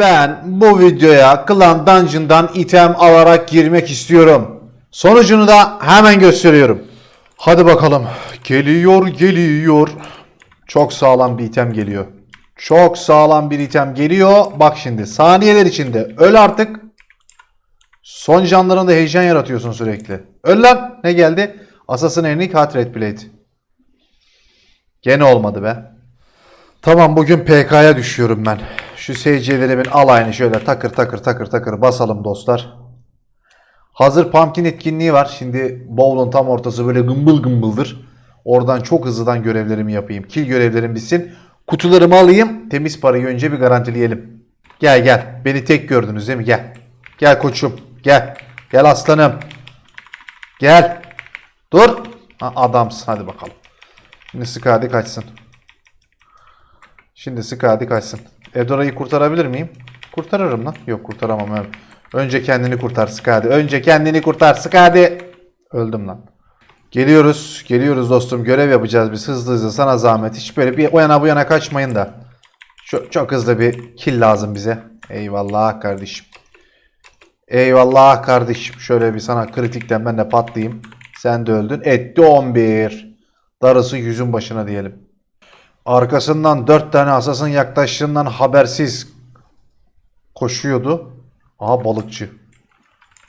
Ben bu videoya Clan Dungeon'dan item alarak girmek istiyorum. Sonucunu da hemen gösteriyorum. Hadi bakalım. Geliyor geliyor. Çok sağlam bir item geliyor. Çok sağlam bir item geliyor. Bak şimdi saniyeler içinde öl artık. Son canlarında heyecan yaratıyorsun sürekli. Öl lan. Ne geldi? Assassin Enric Heart Plate. Gene olmadı be. Tamam bugün PK'ya düşüyorum ben. Şu SC'lerimin alayını şöyle takır takır takır takır basalım dostlar. Hazır pumpkin etkinliği var. Şimdi bowl'un tam ortası böyle gımbıl gımbıldır. Oradan çok hızlıdan görevlerimi yapayım. Kill görevlerim bitsin. Kutularımı alayım. Temiz parayı önce bir garantileyelim. Gel gel. Beni tek gördünüz değil mi? Gel. Gel koçum. Gel. Gel aslanım. Gel. Dur. Ha, adamsın. Hadi bakalım. Şimdi sık hadi kaçsın. Şimdi sık hadi kaçsın. Edora'yı kurtarabilir miyim? Kurtarırım lan. Yok kurtaramam abi. Önce kendini kurtar Skadi. Önce kendini kurtar Skadi. Öldüm lan. Geliyoruz. Geliyoruz dostum. Görev yapacağız biz hızlı hızlı. Sana zahmet. Hiç böyle bir o yana bu yana kaçmayın da. Çok, çok hızlı bir kill lazım bize. Eyvallah kardeşim. Eyvallah kardeşim. Şöyle bir sana kritikten ben de patlayayım. Sen de öldün. Etti 11. Darısı yüzün başına diyelim. Arkasından dört tane asasın yaklaştığından habersiz koşuyordu. Aha balıkçı.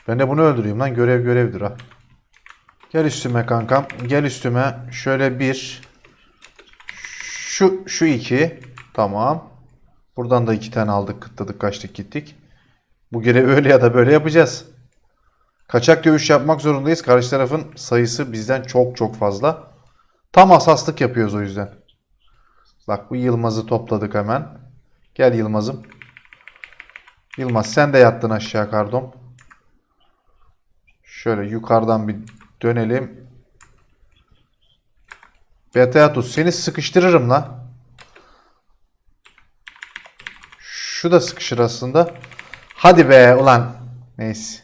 Ben de bunu öldüreyim lan. Görev görevdir ha. Gel üstüme kankam. Gel üstüme. Şöyle bir. Şu, şu iki. Tamam. Buradan da iki tane aldık. Kıtladık kaçtık gittik. Bu görevi öyle ya da böyle yapacağız. Kaçak dövüş yapmak zorundayız. Karşı tarafın sayısı bizden çok çok fazla. Tam asaslık yapıyoruz o yüzden. Bak bu Yılmaz'ı topladık hemen. Gel Yılmaz'ım. Yılmaz sen de yattın aşağı kardom. Şöyle yukarıdan bir dönelim. Beatus seni sıkıştırırım la. Şu da sıkışır aslında. Hadi be ulan. Neyse.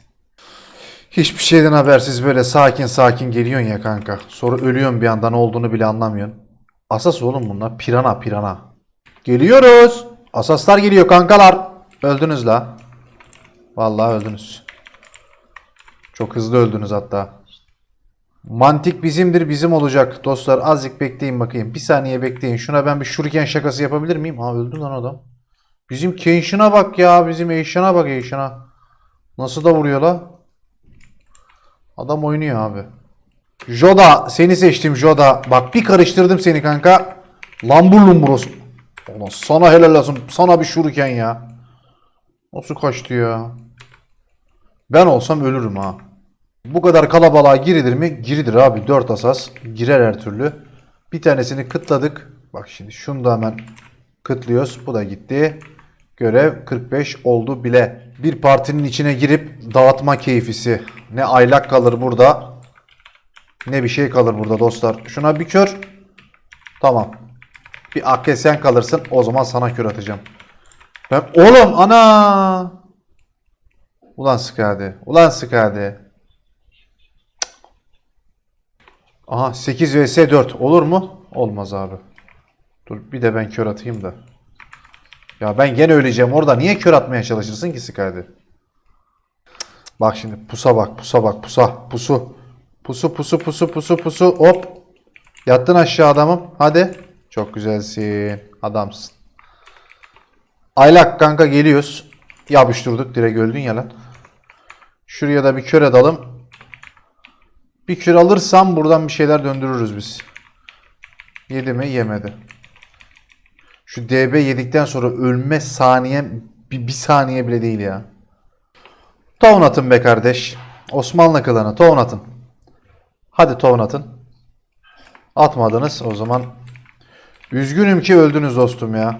Hiçbir şeyden habersiz böyle sakin sakin geliyorsun ya kanka. Sonra ölüyorsun bir anda ne olduğunu bile anlamıyorsun. Asas oğlum bunlar. Pirana pirana. Geliyoruz. Asaslar geliyor kankalar. Öldünüz la. Vallahi öldünüz. Çok hızlı öldünüz hatta. Mantik bizimdir bizim olacak. Dostlar azıcık bekleyin bakayım. Bir saniye bekleyin. Şuna ben bir şuriken şakası yapabilir miyim? Ha öldü lan adam. Bizim Kenshin'a bak ya. Bizim Eishan'a bak Eishan'a. Nasıl da vuruyor la? Adam oynuyor abi. Joda seni seçtim Joda. Bak bir karıştırdım seni kanka. Lambur lumbur olsun. Ulan sana helal olsun. Sana bir şuruken ya. Nasıl kaçtı ya? Ben olsam ölürüm ha. Bu kadar kalabalığa girilir mi? Girilir abi. 4 asas. Girer her türlü. Bir tanesini kıtladık. Bak şimdi şunu da hemen kıtlıyoruz. Bu da gitti. Görev 45 oldu bile. Bir partinin içine girip dağıtma keyfisi. Ne aylak kalır burada. Ne bir şey kalır burada dostlar. Şuna bir kör. Tamam. Bir akkesen kalırsın. O zaman sana kör atacağım. Ben oğlum ana. Ulan Skadi. Ulan Skadi. Aha 8 vs 4 olur mu? Olmaz abi. Dur bir de ben kör atayım da. Ya ben gene öleceğim orada. Niye kör atmaya çalışırsın ki Skadi? Bak şimdi pusa bak pusa bak pusa pusu. Pusu pusu pusu pusu pusu hop. Yattın aşağı adamım. Hadi. Çok güzelsin. Adamsın. Aylak kanka geliyoruz. Yapıştırdık direkt öldün ya lan. Şuraya da bir kör adalım. Bir kür alırsam buradan bir şeyler döndürürüz biz. Yedi mi? Yemedi. Şu DB yedikten sonra ölme saniye bir, bir saniye bile değil ya. Town atın be kardeş. Osmanlı klanı town atın. Hadi town atın. Atmadınız o zaman. Üzgünüm ki öldünüz dostum ya.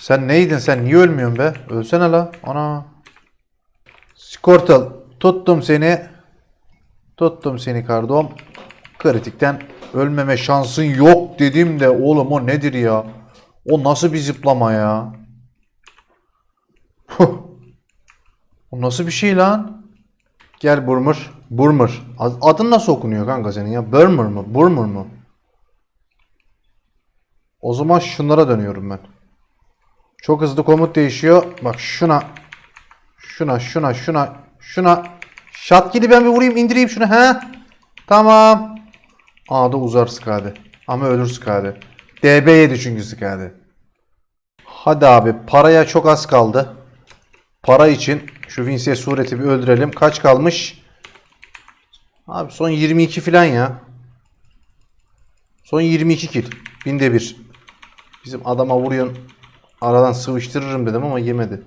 Sen neydin sen niye ölmüyorsun be? Ölsene la. Ana. Skortal tuttum seni. Tuttum seni kardom. Kritikten ölmeme şansın yok dedim de oğlum o nedir ya? O nasıl bir zıplama ya? Puh. O nasıl bir şey lan? Gel Burmur. Burmur. Ad- Adın nasıl okunuyor kanka senin ya? Burmur mu? Burmur mu? O zaman şunlara dönüyorum ben. Çok hızlı komut değişiyor. Bak şuna. Şuna şuna şuna şuna. Şatkili ben bir vurayım indireyim şunu. He. Tamam. A'da uzar Skade. Ama ölür Skade. DB yedi çünkü Skade. Hadi abi paraya çok az kaldı. Para için şu Vince sureti bir öldürelim. Kaç kalmış? Abi son 22 falan ya. Son 22 kill. Binde bir. Bizim adama vuruyorsun. Aradan sıvıştırırım dedim ama yemedi.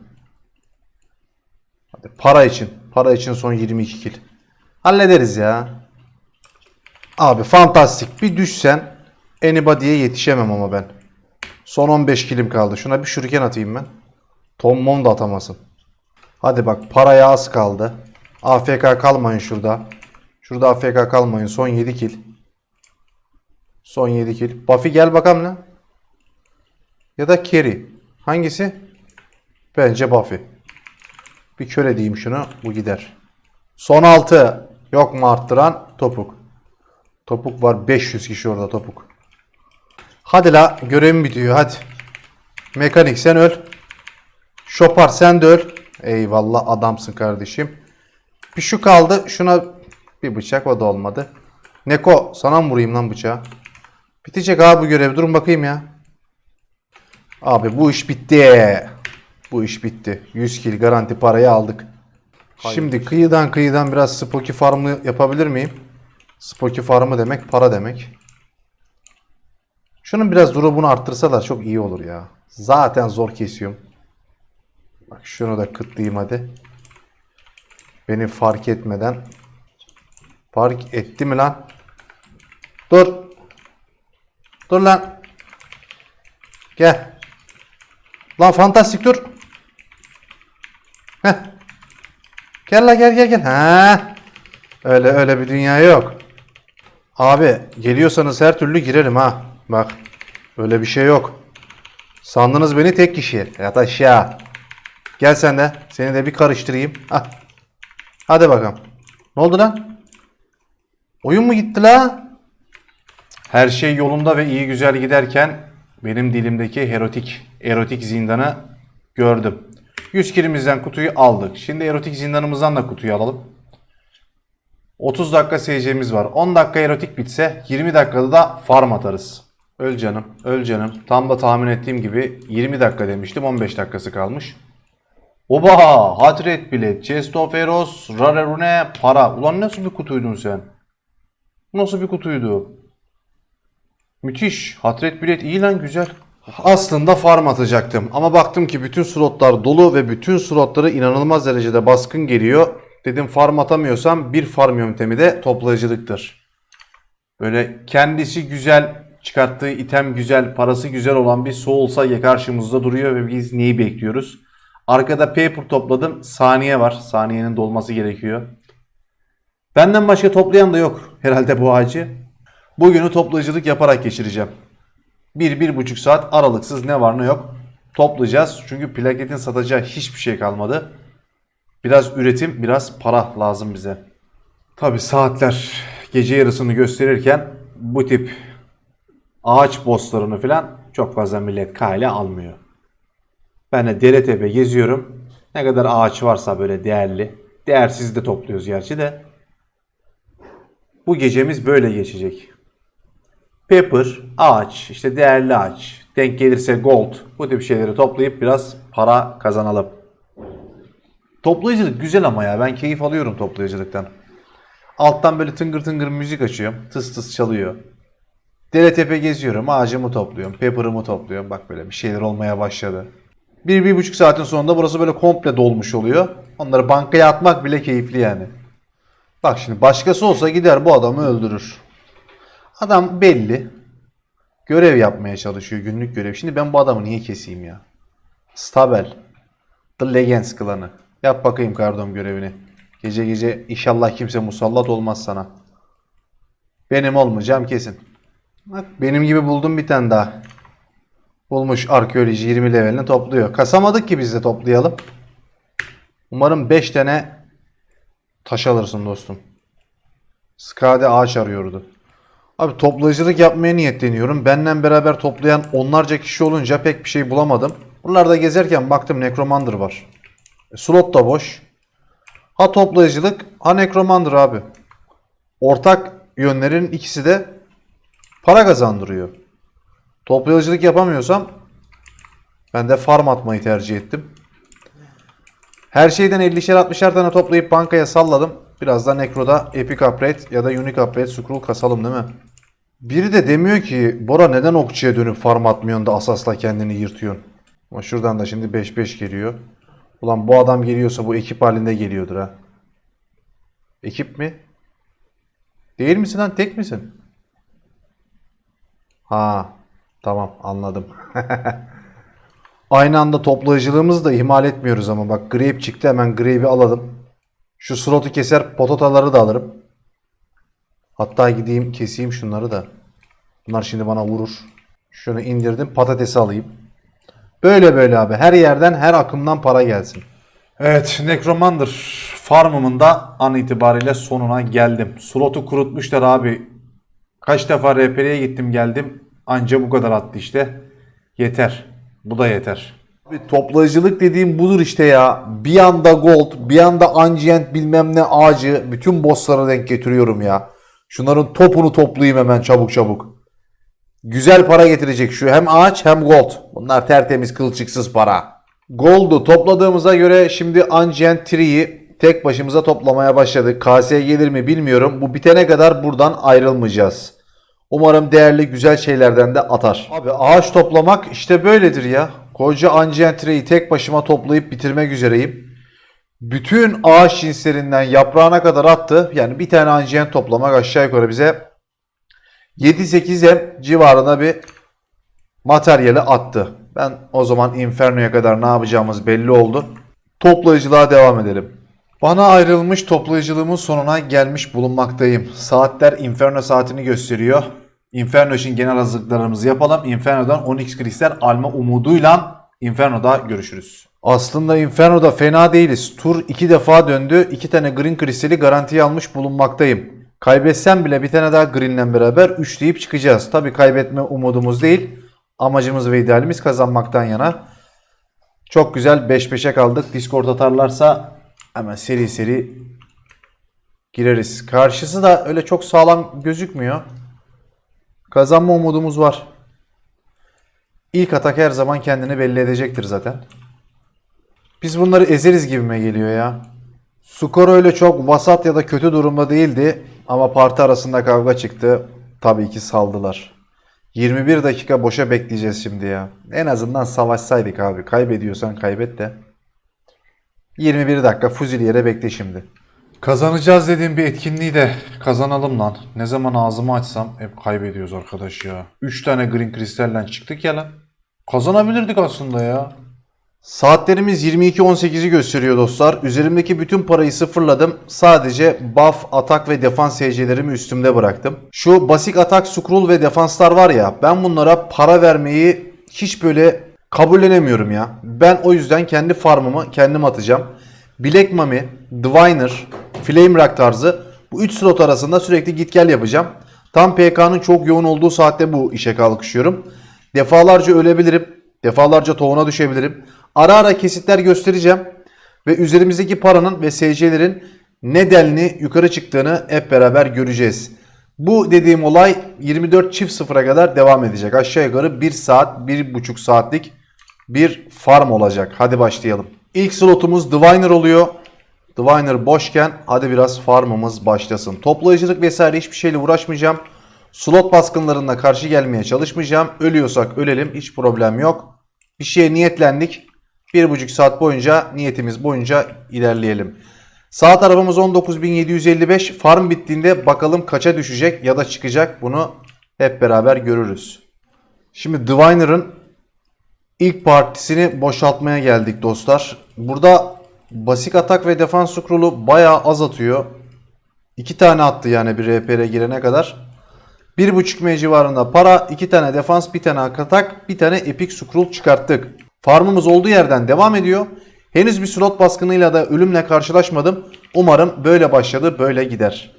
Hadi para için. Para için son 22 kill. Hallederiz ya. Abi fantastik. Bir düşsen anybody'ye yetişemem ama ben. Son 15 kilim kaldı. Şuna bir şuriken atayım ben. Tom Mom da atamasın. Hadi bak paraya az kaldı. AFK kalmayın şurada. Şurada AFK kalmayın. Son 7 kill. Son 7 kill. Buffy gel bakalım lan. Ya da Carry. Hangisi? Bence Buffy. Bir köre diyeyim şunu. Bu gider. Son 6. Yok mu arttıran? Topuk. Topuk var. 500 kişi orada topuk. Hadi la. Görevim bitiyor. Hadi. Mekanik sen öl. Şopar sen de öl. Eyvallah adamsın kardeşim. Bir şu kaldı. Şuna bir bıçak o da olmadı. Neko sana mı vurayım lan bıçağı? Bitecek abi bu görev. Durun bakayım ya. Abi bu iş bitti. Bu iş bitti. 100 kill garanti parayı aldık. Şimdi kıyıdan kıyıdan biraz Spoky Farm'ı yapabilir miyim? Spoky Farm'ı demek para demek. Şunun biraz drop'unu arttırsalar çok iyi olur ya. Zaten zor kesiyorum. Bak şunu da kıtlayayım hadi. Beni fark etmeden. Fark etti mi lan? Dur. Dur lan. Gel. Lan fantastik dur. Heh. Gel la gel gel gel. Ha. Öyle öyle bir dünya yok. Abi geliyorsanız her türlü girerim ha. Bak. Öyle bir şey yok. Sandınız beni tek kişi. Yat aşağı. Gel sen de. Seni de bir karıştırayım. Ah. Hadi bakalım. Ne oldu lan? Oyun mu gitti la? Her şey yolunda ve iyi güzel giderken benim dilimdeki erotik erotik zindanı gördüm. 100 kilimizden kutuyu aldık. Şimdi erotik zindanımızdan da kutuyu alalım. 30 dakika seyircimiz var. 10 dakika erotik bitse 20 dakikada da farm atarız. Öl canım, öl canım. Tam da tahmin ettiğim gibi 20 dakika demiştim. 15 dakikası kalmış. Oba! Hatret bilet, Chest of Eros, Rare Rune, para. Ulan nasıl bir kutuydun sen? Nasıl bir kutuydu? Müthiş. Hatret bilet iyi lan güzel. Aslında farm atacaktım ama baktım ki bütün slotlar dolu ve bütün slotları inanılmaz derecede baskın geliyor. Dedim farm atamıyorsam bir farm yöntemi de toplayıcılıktır. Böyle kendisi güzel, çıkarttığı item güzel, parası güzel olan bir Souls'a karşımızda duruyor ve biz neyi bekliyoruz? Arkada paper topladım. Saniye var. Saniyenin dolması gerekiyor. Benden başka toplayan da yok herhalde bu ağacı. Bugünü toplayıcılık yaparak geçireceğim. Bir, bir buçuk saat aralıksız ne var ne yok toplayacağız. Çünkü plaketin satacağı hiçbir şey kalmadı. Biraz üretim, biraz para lazım bize. Tabi saatler gece yarısını gösterirken bu tip ağaç bosslarını falan çok fazla millet kale almıyor. Ben de dere tepe geziyorum. Ne kadar ağaç varsa böyle değerli. Değersiz de topluyoruz gerçi de. Bu gecemiz böyle geçecek. Pepper, ağaç, işte değerli ağaç, denk gelirse gold bu tip şeyleri toplayıp biraz para kazanalım. Toplayıcılık güzel ama ya ben keyif alıyorum toplayıcılıktan. Alttan böyle tıngır tıngır müzik açıyorum. Tıs tıs çalıyor. Dere tepe geziyorum. Ağacımı topluyorum. Pepper'ımı topluyorum. Bak böyle bir şeyler olmaya başladı. Bir, bir buçuk saatin sonunda burası böyle komple dolmuş oluyor. Onları bankaya atmak bile keyifli yani. Bak şimdi başkası olsa gider bu adamı öldürür. Adam belli. Görev yapmaya çalışıyor. Günlük görev. Şimdi ben bu adamı niye keseyim ya? Stabel. The Legends klanı. Yap bakayım kardom görevini. Gece gece inşallah kimse musallat olmaz sana. Benim olmayacağım kesin. Bak benim gibi buldum bir tane daha. Bulmuş arkeoloji 20 levelini topluyor. Kasamadık ki biz de toplayalım. Umarım 5 tane taş alırsın dostum. Skade ağaç arıyordu. Abi toplayıcılık yapmaya niyetleniyorum. Benden beraber toplayan onlarca kişi olunca pek bir şey bulamadım. Buralarda gezerken baktım Necromancer var. E, slot da boş. Ha toplayıcılık ha Necromancer abi. Ortak yönlerin ikisi de para kazandırıyor. Toplayıcılık yapamıyorsam ben de farm atmayı tercih ettim. Her şeyden 50'şer 60'er tane toplayıp bankaya salladım. Biraz da Necro'da Epic Upgrade ya da Unique Upgrade Scroll kasalım değil mi? Biri de demiyor ki Bora neden okçuya dönüp farm atmıyorsun da Asas'la kendini yırtıyorsun. Ama şuradan da şimdi 5-5 geliyor. Ulan bu adam geliyorsa bu ekip halinde geliyordur ha. Ekip mi? Değil misin lan tek misin? Ha tamam anladım. Aynı anda toplayıcılığımızı da ihmal etmiyoruz ama bak grape çıktı hemen grape'i alalım. Şu slotu keser pototaları da alırım. Hatta gideyim keseyim şunları da. Bunlar şimdi bana vurur. Şunu indirdim patatesi alayım. Böyle böyle abi her yerden her akımdan para gelsin. Evet Necromancer farmımın da an itibariyle sonuna geldim. Slotu kurutmuşlar abi. Kaç defa RP'ye gittim geldim. Anca bu kadar attı işte. Yeter. Bu da yeter. Bir toplayıcılık dediğim budur işte ya. Bir anda gold, bir anda ancient bilmem ne ağacı. Bütün bosslara denk getiriyorum ya. Şunların topunu toplayayım hemen çabuk çabuk. Güzel para getirecek şu. Hem ağaç hem gold. Bunlar tertemiz kılçıksız para. Gold'u topladığımıza göre şimdi Ancient Tree'yi tek başımıza toplamaya başladık. KS gelir mi bilmiyorum. Bu bitene kadar buradan ayrılmayacağız. Umarım değerli güzel şeylerden de atar. Abi ağaç toplamak işte böyledir ya. Koca Ancient Tree'yi tek başıma toplayıp bitirmek üzereyim. Bütün ağaç cinslerinden yaprağına kadar attı. Yani bir tane Ancient toplamak aşağı yukarı bize 7-8 M civarında bir materyali attı. Ben o zaman Inferno'ya kadar ne yapacağımız belli oldu. Toplayıcılığa devam edelim. Bana ayrılmış toplayıcılığımın sonuna gelmiş bulunmaktayım. Saatler Inferno saatini gösteriyor. Inferno için genel hazırlıklarımızı yapalım. Inferno'dan 10x kristal alma umuduyla Inferno'da görüşürüz. Aslında Inferno'da fena değiliz. Tur 2 defa döndü. 2 tane green kristali garantiye almış bulunmaktayım. Kaybetsem bile bir tane daha green'le beraber 3 deyip çıkacağız. Tabi kaybetme umudumuz değil. Amacımız ve idealimiz kazanmaktan yana. Çok güzel 5-5'e kaldık. Discord atarlarsa hemen seri seri gireriz. Karşısı da öyle çok sağlam gözükmüyor. Kazanma umudumuz var. İlk atak her zaman kendini belli edecektir zaten. Biz bunları ezeriz gibime geliyor ya. Skor öyle çok vasat ya da kötü durumda değildi ama parti arasında kavga çıktı. Tabii ki saldılar. 21 dakika boşa bekleyeceğiz şimdi ya. En azından savaşsaydık abi. Kaybediyorsan kaybet de. 21 dakika fuzil yere bekle şimdi. Kazanacağız dediğim bir etkinliği de kazanalım lan. Ne zaman ağzımı açsam hep kaybediyoruz arkadaş ya. 3 tane green kristalden çıktık ya lan. Kazanabilirdik aslında ya. Saatlerimiz 22.18'i gösteriyor dostlar. Üzerimdeki bütün parayı sıfırladım. Sadece buff, atak ve defans SC'lerimi üstümde bıraktım. Şu basit atak, scroll ve defanslar var ya ben bunlara para vermeyi hiç böyle kabullenemiyorum ya. Ben o yüzden kendi farmımı kendim atacağım. Black Mami, Diviner, Flame Rock tarzı bu 3 slot arasında sürekli git gel yapacağım. Tam PK'nın çok yoğun olduğu saatte bu işe kalkışıyorum. Defalarca ölebilirim. Defalarca tohuna düşebilirim. Ara ara kesitler göstereceğim. Ve üzerimizdeki paranın ve SC'lerin nedenli yukarı çıktığını hep beraber göreceğiz. Bu dediğim olay 24 çift sıfıra kadar devam edecek. Aşağı yukarı 1 saat, 1,5 saatlik bir farm olacak. Hadi başlayalım. İlk slotumuz Diviner oluyor. Diviner boşken hadi biraz farmımız başlasın. Toplayıcılık vesaire hiçbir şeyle uğraşmayacağım. Slot baskınlarına karşı gelmeye çalışmayacağım. Ölüyorsak ölelim hiç problem yok. Bir şeye niyetlendik. Bir buçuk saat boyunca niyetimiz boyunca ilerleyelim. Sağ tarafımız 19.755. Farm bittiğinde bakalım kaça düşecek ya da çıkacak bunu hep beraber görürüz. Şimdi Diviner'ın ilk partisini boşaltmaya geldik dostlar. Burada basit atak ve defans scroll'u bayağı az atıyor. İki tane attı yani bir RP'ye girene kadar. 1.5 M civarında para, 2 tane defans, bir tane atak, bir tane epic scroll çıkarttık. Farmımız olduğu yerden devam ediyor. Henüz bir slot baskınıyla da ölümle karşılaşmadım. Umarım böyle başladı, böyle gider.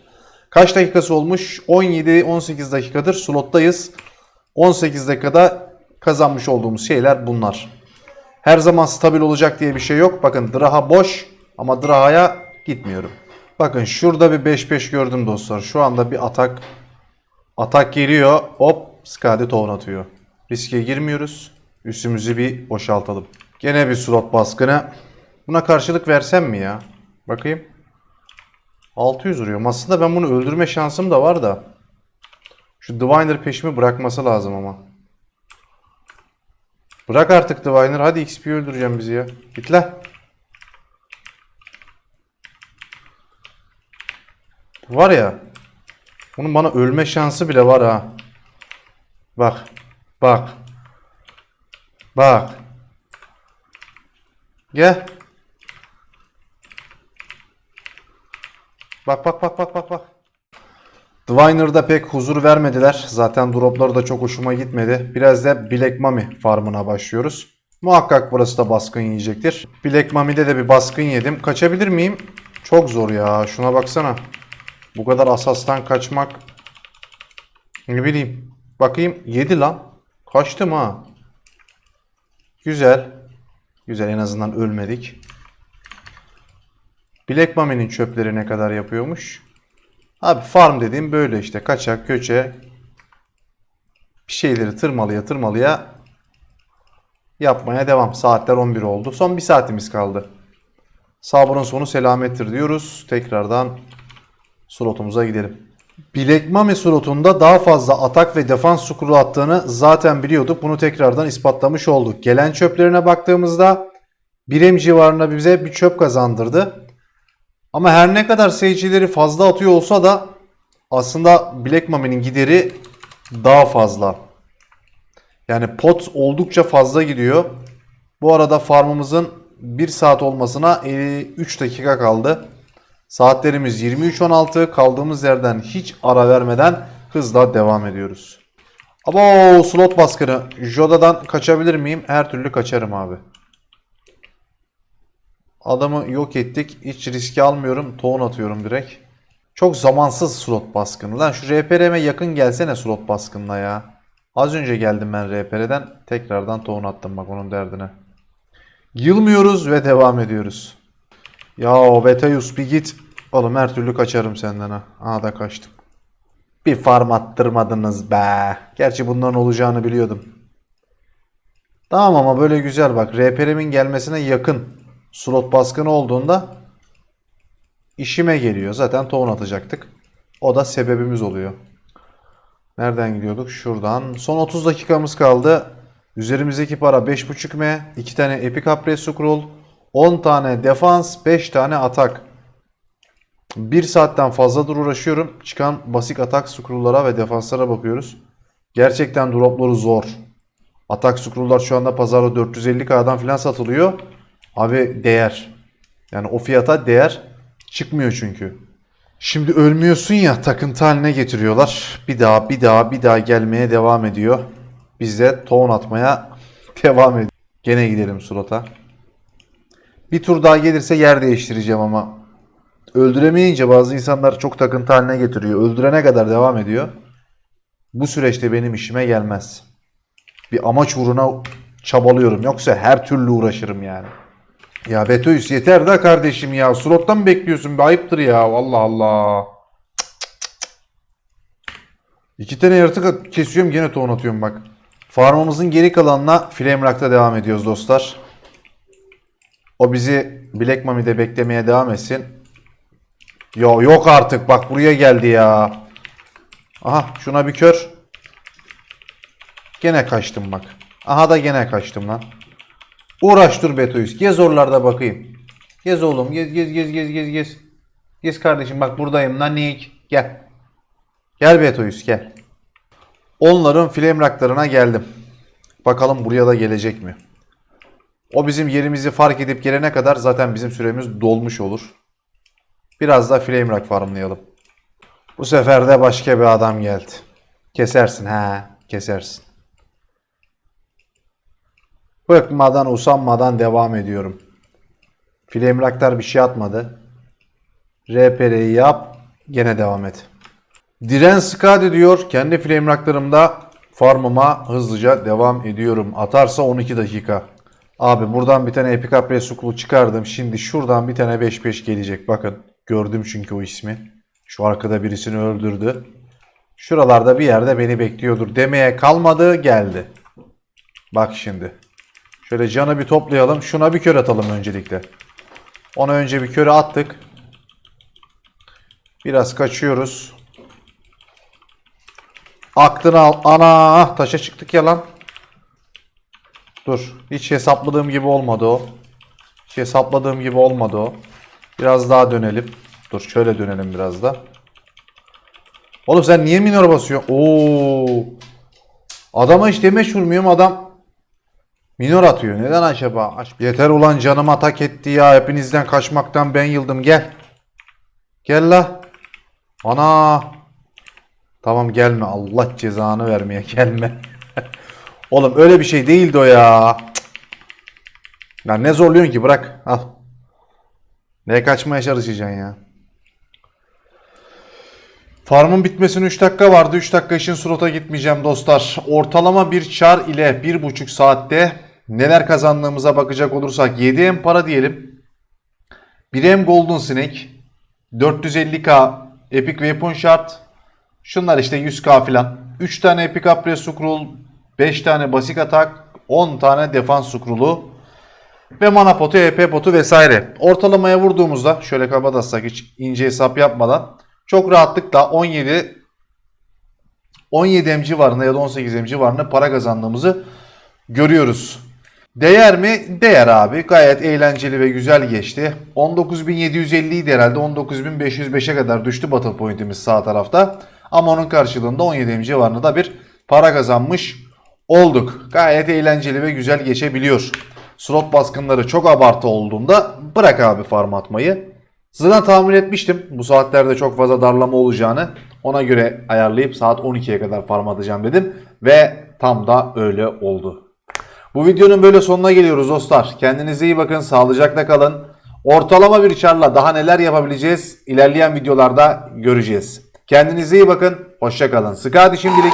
Kaç dakikası olmuş? 17-18 dakikadır slottayız. 18 dakikada kazanmış olduğumuz şeyler bunlar. Her zaman stabil olacak diye bir şey yok. Bakın Draha boş ama Draha'ya gitmiyorum. Bakın şurada bir 5-5 gördüm dostlar. Şu anda bir atak atak geliyor. Hop Skadi tohum atıyor. Riske girmiyoruz. Üstümüzü bir boşaltalım. Gene bir slot baskını. Buna karşılık versem mi ya? Bakayım. 600 vuruyor. Aslında ben bunu öldürme şansım da var da. Şu Diviner peşimi bırakması lazım ama. Bırak artık Diviner. Hadi XP öldüreceğim bizi ya. Git lan. Var ya. Bunun bana ölme şansı bile var ha. Bak. Bak. Bak. Gel. Bak bak bak bak bak bak. Diviner'da pek huzur vermediler. Zaten dropları da çok hoşuma gitmedi. Biraz da Black Mami farmına başlıyoruz. Muhakkak burası da baskın yiyecektir. Black Mami'de de bir baskın yedim. Kaçabilir miyim? Çok zor ya. Şuna baksana. Bu kadar asastan kaçmak. Ne bileyim. Bakayım 7 lan. Kaçtım ha. Güzel. Güzel en azından ölmedik. Black Mami'nin çöpleri ne kadar yapıyormuş? Abi farm dediğim böyle işte. Kaçak, köçe. Bir şeyleri tırmalıya tırmalıya yapmaya devam. Saatler 11 oldu. Son bir saatimiz kaldı. Sabrın sonu selamettir diyoruz. Tekrardan slotumuza gidelim. Black Mami slotunda daha fazla atak ve defans skuru attığını zaten biliyorduk. Bunu tekrardan ispatlamış olduk. Gelen çöplerine baktığımızda 1M civarında bize bir çöp kazandırdı. Ama her ne kadar seyircileri fazla atıyor olsa da aslında Black Mami'nin gideri daha fazla. Yani pot oldukça fazla gidiyor. Bu arada farmımızın 1 saat olmasına 3 dakika kaldı. Saatlerimiz 23.16. Kaldığımız yerden hiç ara vermeden hızla devam ediyoruz. Abo slot baskını. Joda'dan kaçabilir miyim? Her türlü kaçarım abi. Adamı yok ettik. Hiç riske almıyorum. Tohum atıyorum direkt. Çok zamansız slot baskını. Lan şu RPR'me yakın gelsene slot baskınla ya. Az önce geldim ben RPR'den. Tekrardan tohum attım bak onun derdine. Yılmıyoruz ve devam ediyoruz. Ya Betayus bir git. Oğlum her türlü kaçarım senden ha. Aha da kaçtım. Bir farm attırmadınız be. Gerçi bunların olacağını biliyordum. Tamam ama böyle güzel bak. RPR'imin gelmesine yakın slot baskını olduğunda işime geliyor. Zaten tohum atacaktık. O da sebebimiz oluyor. Nereden gidiyorduk? Şuradan. Son 30 dakikamız kaldı. Üzerimizdeki para 5.5 M. 2 tane Epic Upgrade Scroll. 10 tane defans. 5 tane atak. 1 saatten fazladır uğraşıyorum. Çıkan basit atak scroll'lara ve defanslara bakıyoruz. Gerçekten dropları zor. Atak scroll'lar şu anda pazarda 450k'dan falan satılıyor. Abi değer. Yani o fiyata değer çıkmıyor çünkü. Şimdi ölmüyorsun ya takıntı haline getiriyorlar. Bir daha bir daha bir daha gelmeye devam ediyor. Biz de tohum atmaya devam ediyoruz. Gene gidelim slota. Bir tur daha gelirse yer değiştireceğim ama. Öldüremeyince bazı insanlar çok takıntı haline getiriyor. Öldürene kadar devam ediyor. Bu süreçte benim işime gelmez. Bir amaç uğruna çabalıyorum. Yoksa her türlü uğraşırım yani. Ya Betoyus yeter da kardeşim ya. Slottan mı bekliyorsun? Bir ayıptır ya. Allah Allah. İki tane yaratık kesiyorum gene tohum atıyorum bak. Farmımızın geri kalanına Flamerock'ta devam ediyoruz dostlar. O bizi Black Mami'de beklemeye devam etsin. Yo yok artık bak buraya geldi ya. Aha şuna bir kör. Gene kaçtım bak. Aha da gene kaçtım lan. Uğraş dur Betoyuz. Gez oralarda bakayım. Gez oğlum. Gez gez gez gez gez gez. Gez kardeşim bak buradayım lan Nick. Gel. Gel Betoyuz gel. Onların flame rocklarına geldim. Bakalım buraya da gelecek mi? O bizim yerimizi fark edip gelene kadar zaten bizim süremiz dolmuş olur. Biraz da flame rock farmlayalım. Bu sefer de başka bir adam geldi. Kesersin ha, kesersin. Bıkmadan usanmadan devam ediyorum. Flamraktar bir şey atmadı. RPR'yi yap. Gene devam et. Diren Skadi diyor. Kendi flamraklarımda farmıma hızlıca devam ediyorum. Atarsa 12 dakika. Abi buradan bir tane Epic Apres Sukulu çıkardım. Şimdi şuradan bir tane 5-5 gelecek. Bakın gördüm çünkü o ismi. Şu arkada birisini öldürdü. Şuralarda bir yerde beni bekliyordur demeye kalmadı geldi. Bak şimdi. Şöyle canı bir toplayalım. Şuna bir kör atalım öncelikle. Ona önce bir köre attık. Biraz kaçıyoruz. Aklını al. Ana taşa çıktık ya lan. Dur. Hiç hesapladığım gibi olmadı o. Hiç hesapladığım gibi olmadı o. Biraz daha dönelim. Dur şöyle dönelim biraz da. Oğlum sen niye minor basıyorsun? Oo. Adama hiç demeç vurmuyorum adam. Minor atıyor. Neden acaba? Yeter ulan canım atak etti ya. Hepinizden kaçmaktan ben yıldım. Gel. Gel la. Ana. Tamam gelme. Allah cezanı vermeye gelme. Oğlum öyle bir şey değildi o ya. Ya ne zorluyorsun ki bırak. Al. Ne kaçmaya çalışacaksın ya. Farmın bitmesine 3 dakika vardı. 3 dakika için slota gitmeyeceğim dostlar. Ortalama bir çar ile 1,5 saatte neler kazandığımıza bakacak olursak 7M para diyelim. 1M Golden Snake. 450k Epic Weapon Shard. Şunlar işte 100k filan. 3 tane Epic Apres Scroll. 5 tane Basic Attack. 10 tane Defense Scroll'u. Ve mana potu, EP potu vesaire. Ortalamaya vurduğumuzda şöyle kabadassak hiç ince hesap yapmadan çok rahatlıkla 17 17 M civarında ya da 18 M civarında para kazandığımızı görüyoruz. Değer mi? Değer abi. Gayet eğlenceli ve güzel geçti. 19.750 idi herhalde. 19.505'e kadar düştü battle point'imiz sağ tarafta. Ama onun karşılığında 17 M civarında da bir para kazanmış olduk. Gayet eğlenceli ve güzel geçebiliyor. Slot baskınları çok abartı olduğunda bırak abi farm atmayı. Zaten tahmin etmiştim bu saatlerde çok fazla darlama olacağını. Ona göre ayarlayıp saat 12'ye kadar farm atacağım dedim. Ve tam da öyle oldu. Bu videonun böyle sonuna geliyoruz dostlar. Kendinize iyi bakın, sağlıcakla kalın. Ortalama bir çarla daha neler yapabileceğiz ilerleyen videolarda göreceğiz. Kendinize iyi bakın, hoşça kalın. Sıkı hadi şimdilik.